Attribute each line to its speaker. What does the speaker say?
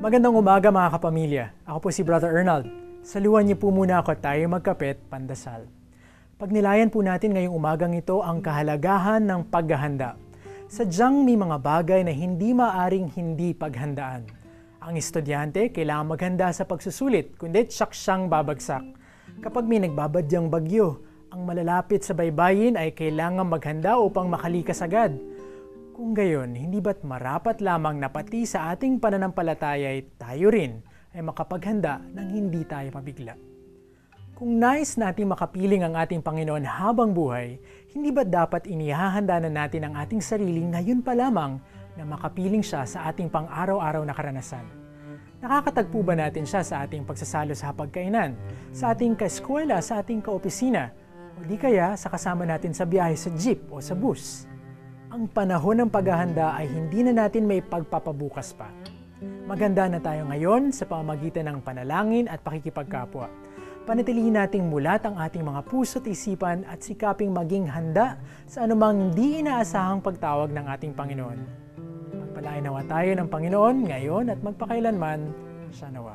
Speaker 1: Magandang umaga mga kapamilya. Ako po si Brother Ernald. Saluhan niyo po muna ako tayo magkapit, pandasal. Pagnilayan po natin ngayong umagang ito ang kahalagahan ng paghahanda. Sadyang may mga bagay na hindi maaring hindi paghandaan. Ang estudyante kailangan maghanda sa pagsusulit, kundi tsak siyang babagsak. Kapag may nagbabadyang bagyo, ang malalapit sa baybayin ay kailangan maghanda upang makalikas agad. Kung gayon, hindi ba't marapat lamang na pati sa ating pananampalataya ay tayo rin ay makapaghanda nang hindi tayo mabigla? Kung nais nating makapiling ang ating Panginoon habang buhay, hindi ba dapat inihahanda na natin ang ating sarili ngayon pa lamang na makapiling siya sa ating pang-araw-araw na karanasan? Nakakatagpo ba natin siya sa ating pagsasalo sa hapagkainan, sa ating kaeskwela, sa ating kaopisina, o di kaya sa kasama natin sa biyahe sa jeep o sa bus? Ang panahon ng paghahanda ay hindi na natin may pagpapabukas pa. Maganda na tayo ngayon sa pamamagitan ng panalangin at pakikipagkapwa. Panatilihin nating mulat ang ating mga puso't isipan at sikaping maging handa sa anumang di inaasahang pagtawag ng ating Panginoon. Magpalain nawa tayo ng Panginoon ngayon at magpakailanman. Siya nawa.